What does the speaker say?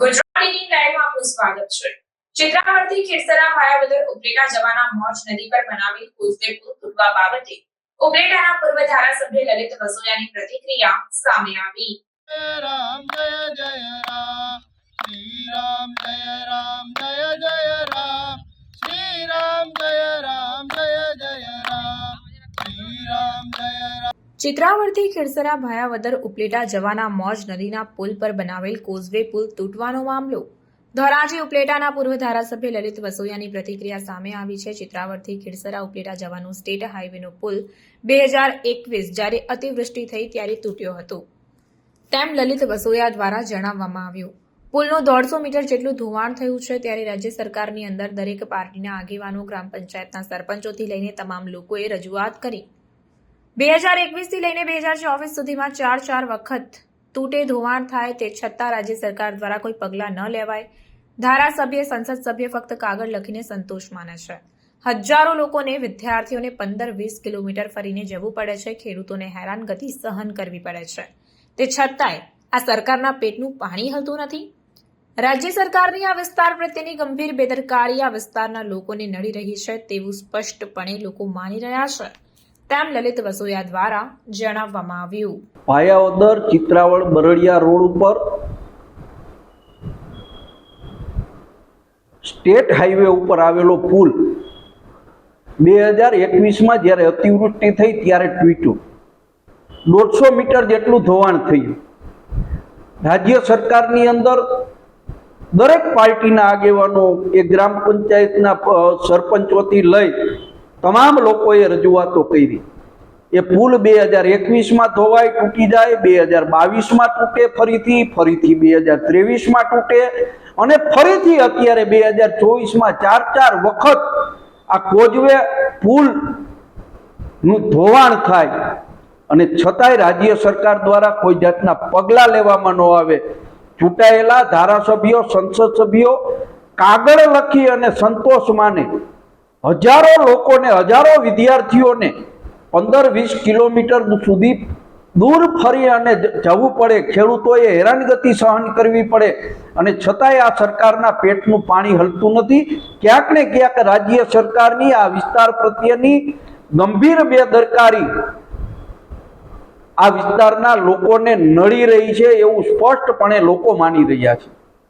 Gujarati team લાઈવમાં આપનું સ્વાગત છે. ચિત્રાવરથી ખેડસરા ભાયાવદર ઉપરેટા જવાના મોજ નદી પર બનાવેલ કોઝવે પુલ તૂટવા બાબતે ઉપરેટાના પૂર્વ ધારાસભ્ય લલિત વસોયાની પ્રતિક્રિયા સામે આવી. રામ, જય જય રામ. ચિત્રાવરથી ખીરસરા ભાયાવદર ઉપલેટા જવાના મોજ નદીના પુલ પર બનાવેલ કોઝવે પુલ તૂટવાનો મામલો. ધોરાજી ઉપલેટાના પૂર્વ ધારાસભ્ય લલિત વસોયાની પ્રતિક્રિયા સામે આવી છે. ચિત્રાવરથી ખીરસરા ઉપલેટા જવાનો સ્ટેટ હાઈવેનો પુલ બે હજાર એકવીસ જ્યારે અતિવૃષ્ટિ થઈ ત્યારે તૂટ્યો હતો. તેમ લલિત વસોયા દ્વારા જણાવવામાં આવ્યું. પુલનું દોઢસો મીટર જેટલું ધોવાણ થયું છે ત્યારે રાજ્ય સરકારની અંદર દરેક પાર્ટીના આગેવાનો, ગ્રામ પંચાયતના સરપંચોથી લઈને તમામ લોકોએ રજૂઆત કરી. બે હજાર એકવીસથી લઈને બે હજાર ચોવીસ સુધીમાં ચાર ચાર વખત તૂટે ધોવાણ થાય તે છતાં રાજ્ય સરકાર દ્વારા કોઈ પગલાં ન લેવાય. ધારાસભ્ય, સંસદ સભ્ય ફક્ત કાગળ લખીને સંતોષ માને છે. હજારો લોકોને, વિદ્યાર્થીઓને પંદર વીસ કિલોમીટર ફરીને જવું પડે છે. ખેડૂતોને હેરાનગતિ સહન કરવી પડે છે. તે છતાંય આ સરકારના પેટનું પાણી હલતું નથી. રાજ્ય સરકારની આ વિસ્તાર પ્રત્યેની ગંભીર બેદરકારી આ વિસ્તારના લોકોને નડી રહી છે તેવું સ્પષ્ટપણે લોકો માની રહ્યા છે. તેમ લલિત વસોયા દ્વારા જણાવવામાં આવ્યું. ભાયાવદર ચિત્રાવળ બરડિયા રોડ ઉપર સ્ટેટ હાઈવે ઉપર આવેલો પુલ બે હજાર એકવીસમાં જ્યારે અતિવૃષ્ટિ થઈ ત્યારે ટ્વીટ્યું દોઢસો મીટર જેટલું ધોવાણ થયું. રાજ્ય સરકારની અંદર દરેક પાર્ટીના આગેવાનો એ ગ્રામ પંચાયતના સરપંચોથી લઈ તમામ લોકોએ રજૂઆતો કરી. એ પુલ બે હજાર એકવીસમાં ધોવાય તૂટી જાય, બે હજાર બાવીસમાં તૂટે ફરીથી ફરીથી બે હજાર ત્રેવીસમાં તૂટે અને ફરીથી અત્યારે બે હજાર ચોવીસમાં ચાર ચાર વખત આ કોજવે પુલનું ધોવાણ થાય અને છતાંય રાજ્ય સરકાર દ્વારા કોઈ જાતના પગલાં લેવામાં ન આવે. ચૂંટાયેલા ધારાસભ્યો, સંસદ સભ્યો કાગળ લખી અને સંતોષ માને હજારો લોકોને, હજારો વિદ્યાર્થીઓને પંદર વીસ કિલોમીટર સુધી દૂર ફરી અને જવું પડે. ખેડૂતોએ હેરાનગતિ સહન કરવી પડે અને છતાંય આ સરકારના પેટનું પાણી હલતું નથી. ક્યાંક ને ક્યાંક રાજ્ય સરકારની આ વિસ્તાર પ્રત્યેની ગંભીર બેદરકારી આ વિસ્તારના લોકોને નડી રહી છે એવું સ્પષ્ટપણે લોકો માની રહ્યા છે.